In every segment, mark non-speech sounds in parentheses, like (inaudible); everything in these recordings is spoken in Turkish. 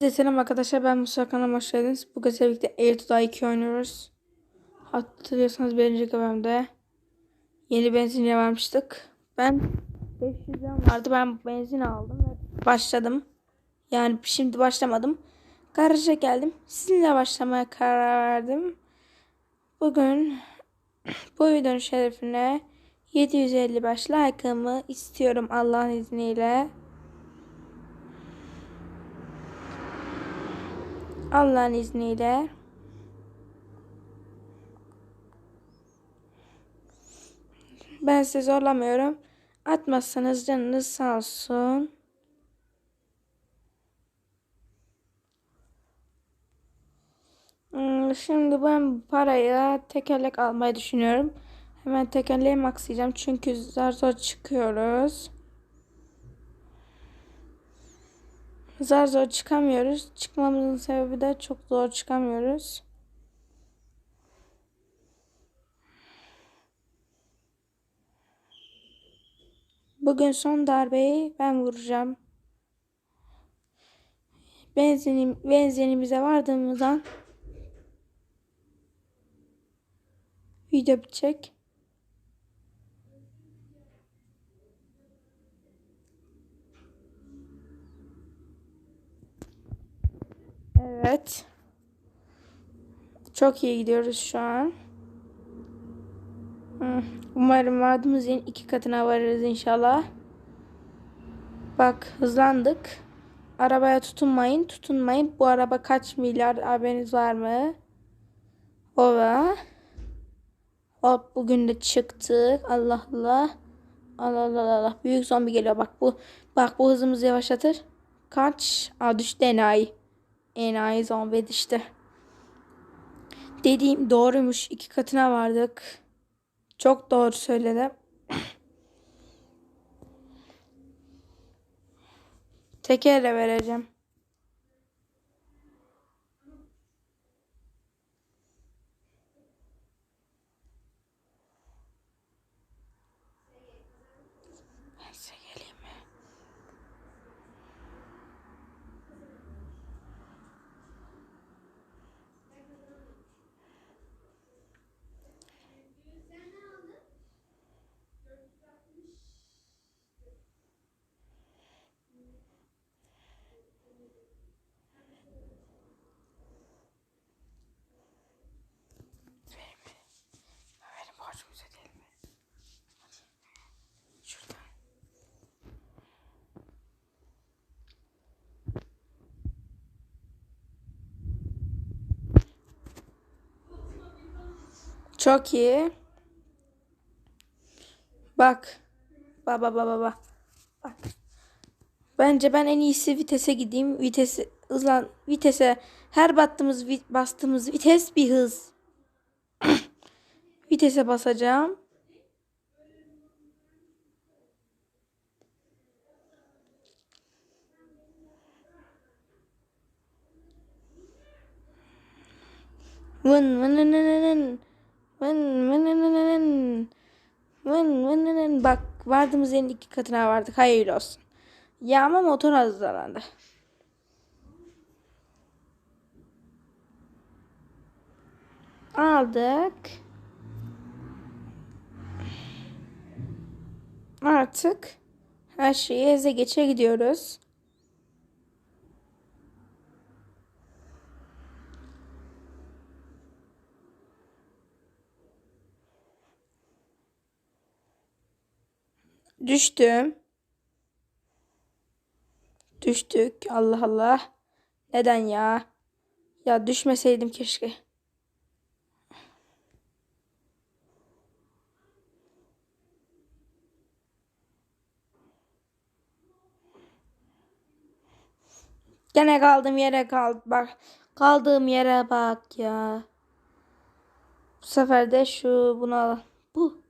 Herkese selam arkadaşlar ben Musa kanalıma hoş geldiniz. Bugün sizlerle birlikte Airto'da 2 oynuyoruz. Hatırlıyorsanız birinci bölümde yeni benzinliğe varmıştık. Ben 500 liram vardı ben benzin aldım ve başladım. Yani şimdi başlamadım. Garaja geldim. Sizinle başlamaya karar verdim. Bugün (clears throat) bu videonun şerefine 755 like'ımı istiyorum Allah'ın izniyle. Allah'ın izniyle. Ben sizi zorlamıyorum. Atmazsanız canınız sağ olsun. Hmm, Şimdi ben parayı tekerlek almayı düşünüyorum. Hemen tekerleği maksayacağım çünkü zar zor çıkıyoruz. Zar zor çıkamıyoruz. Çıkmamızın sebebi de çok zor çıkamıyoruz. Bugün son darbeyi ben vuracağım. Benzinim, benzinimize vardığımızdan video bitecek. Evet. Çok iyi gidiyoruz şu an. Umarım yerin iki katına varırız inşallah. Bak hızlandık. Arabaya tutunmayın, tutunmayın. Bu araba kaç milyar haberiniz var mı? Ova. Hop bugün de çıktık. Allah Allah. Allah Allah Allah. Büyük zombi geliyor. Bak bu bak bu hızımızı yavaşlatır. Kaç? Aa düştü enayi. Enayi zombi işte. Dediğim doğruymuş. İki katına vardık. Çok doğru söyledim. (clears throat) Tekerle vereceğim. Çok iyi. Bak. Baba baba baba. Bak. Bence ben en iyisi vitese gideyim. Vitesi hızlan vitese her battığımız vi- bastığımız vites bir hız. (clears throat) Vitese basacağım. Vın vın vın vın vın. Vın vın vın vın vın. Vın vın. Bak vardığımız yerin iki katına vardık. Hayırlı olsun. Ya ama motor hızlandı. Aldık. Artık her şeyi eze geçe gidiyoruz. Düştüm. Düştük. Allah Allah. Neden ya? Ya düşmeseydim keşke. Gene kaldığım yere kaldı. Bak. Kaldığım yere bak ya. Bu sefer de şu bunu al. Bu.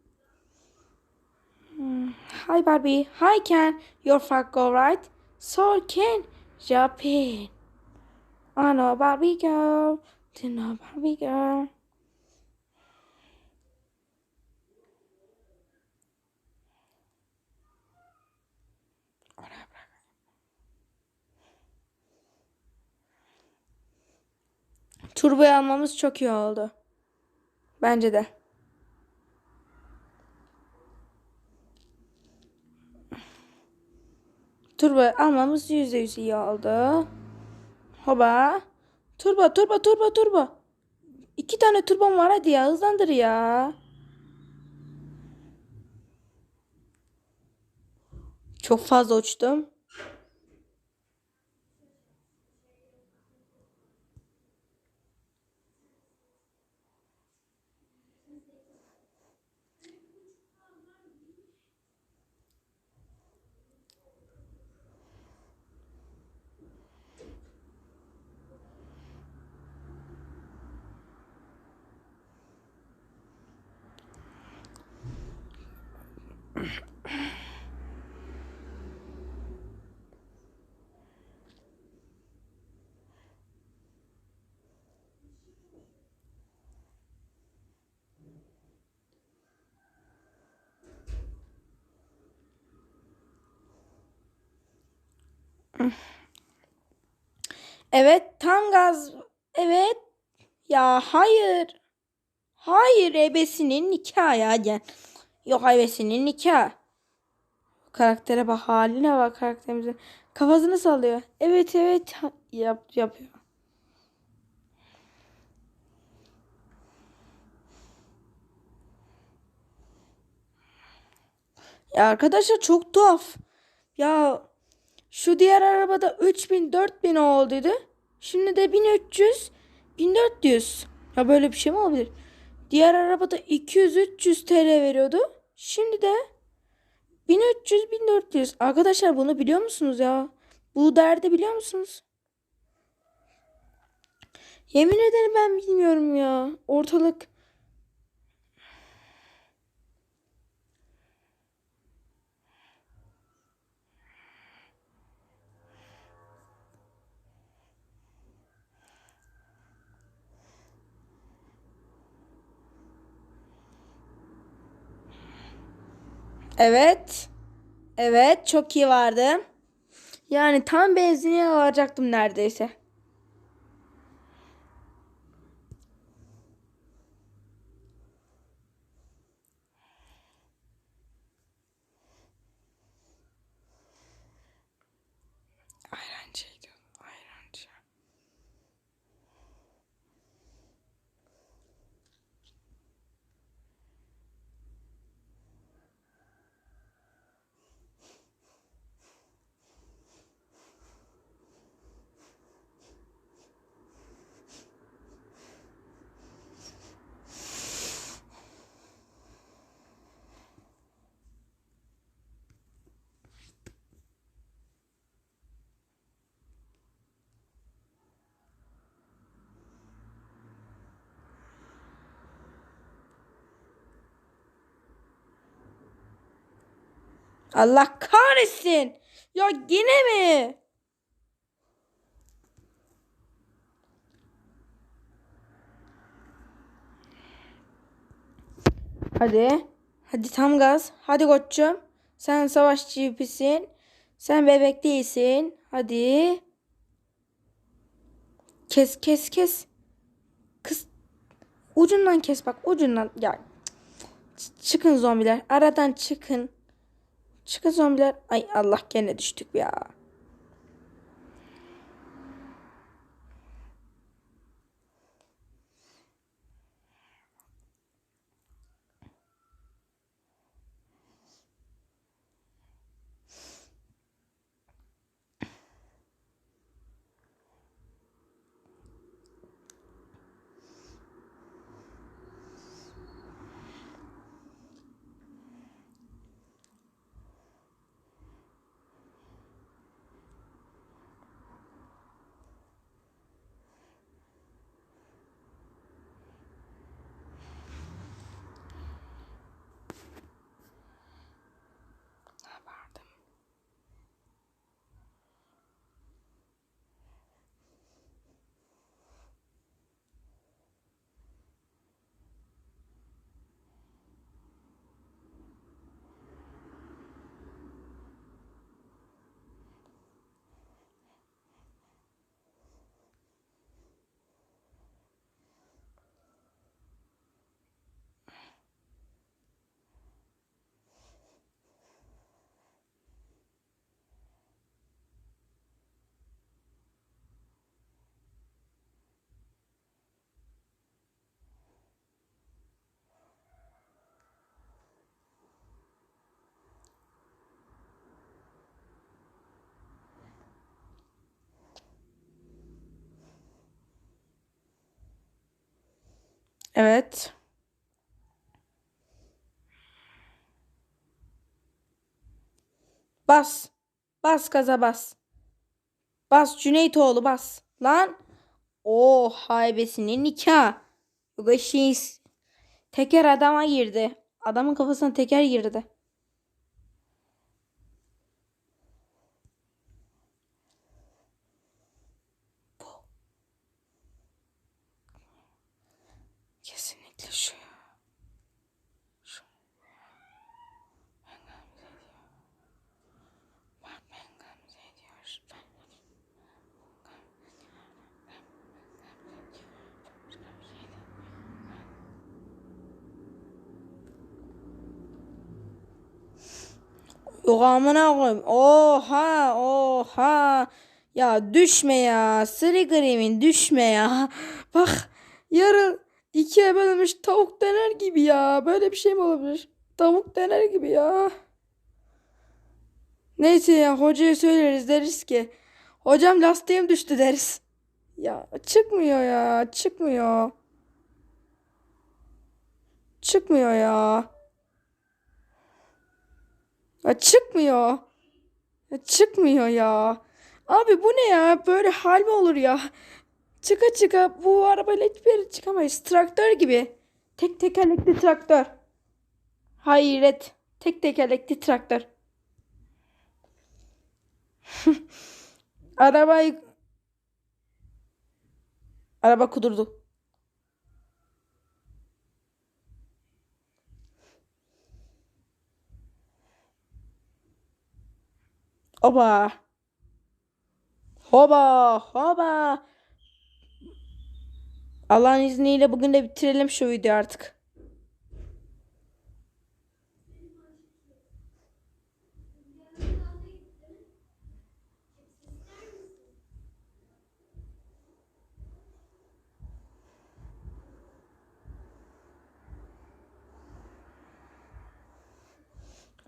Hmm. Hi Barbie. Hi Ken. Your fuck go right. So Ken. Jump in. I know Barbie girl. To know Barbie girl. Turboyu almamız çok iyi oldu. Bence de. Turbo almamız yüzde yüz iyi oldu. Hoba. Turbo, turbo, turbo, turbo. İki tane turbom var hadi ya hızlandır ya. Çok fazla uçtum. Evet tam gaz. Evet. Ya hayır. Hayır ebesinin nikahı ya. Gel. Yok ebesinin nikahı. Karaktere bak haline bak karakterimize. Kafasını sallıyor. Evet evet yap, yapıyor. Ya arkadaşlar çok tuhaf. Ya şu diğer arabada 3000 4000 olduydu. Şimdi de 1300 1400. Ya böyle bir şey mi olabilir? Diğer arabada 200 300 TL veriyordu. Şimdi de 1300 1400. Arkadaşlar bunu biliyor musunuz ya? Bu derdi biliyor musunuz? Yemin ederim ben bilmiyorum ya. Ortalık Evet. Evet çok iyi vardı. Yani tam benzini alacaktım neredeyse. Allah kahretsin. Ya yine mi? Hadi. Hadi tam gaz. Hadi koçum. Sen savaşçı gibisin. Sen bebek değilsin. Hadi. Kes kes kes. Kız. Ucundan kes bak. Ucundan. Ya. Çıkın zombiler. Aradan çıkın. Çıkın zombiler. Ay Allah gene düştük ya. Evet. Bas. Bas gaza bas. Bas Cüneytoğlu bas. Lan. O haybesinin nikah. Yok eşeğiz. Teker adama girdi. Adamın kafasına teker girdi. Bu. Kesinlikle şu ya. Şu. Ben Gamze ediyor. Bak ben Gamze ediyor. Ben Yok amına koyayım. Oha oha. Ya düşme ya. Sırı grimin düşme ya. (laughs) Bak yarın ikiye bölünmüş tavuk döner gibi ya. Böyle bir şey mi olabilir? Tavuk döner gibi ya. Neyse ya hocaya söyleriz deriz ki. Hocam lastiğim düştü deriz. Ya çıkmıyor ya çıkmıyor. Çıkmıyor ya. Ya çıkmıyor. Ya çıkmıyor ya. Abi bu ne ya? Böyle hal mi olur ya? Çıka çıka bu arabayla hiçbir yere çıkamayız. Traktör gibi. Tek tekerlekli traktör. Hayret. Tek tekerlekli traktör. (laughs) Arabayı... Araba kudurdu. Oba. Hoba. Hoba. Allah'ın izniyle bugün de bitirelim şu videoyu artık.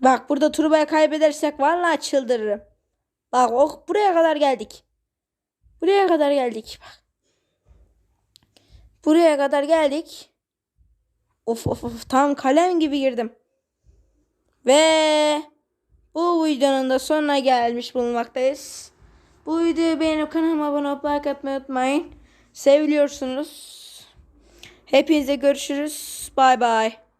Bak burada turbaya kaybedersek vallahi çıldırırım. Bak o buraya kadar geldik. Buraya kadar geldik. Bak. Buraya kadar geldik. Of of of tam kalem gibi girdim. Ve bu videonun da sonuna gelmiş bulunmaktayız. Bu videoyu beğenip kanalıma abone olup like atmayı unutmayın. Seviliyorsunuz. Hepinize görüşürüz. Bay bay.